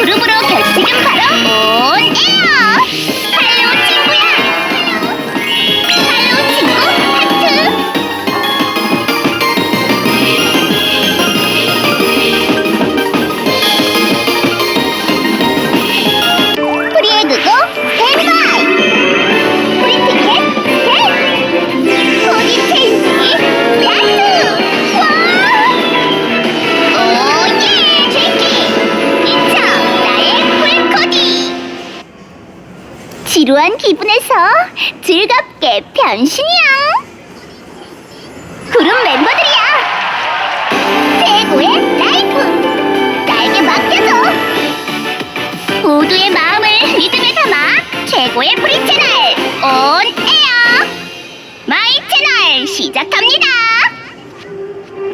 이 그룹으로 결승은 바로 온 에어. 지루한 기분에서 즐겁게 변신이야. 그룹 멤버들이야. 최고의 라이프. 나에게 맡겨줘. 모두의 마음을 리듬에 담아 최고의 프리 채널 온 에어 마이 채널 시작합니다.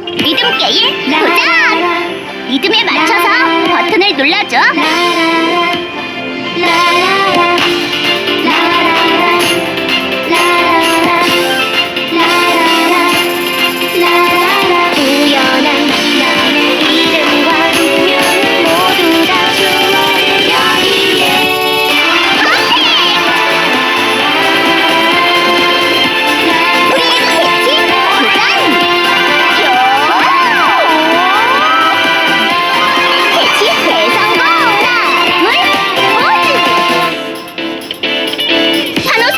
리듬 게임 도전! 리듬에 맞춰서 버튼을 눌러줘.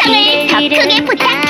상을 더 크게 부탁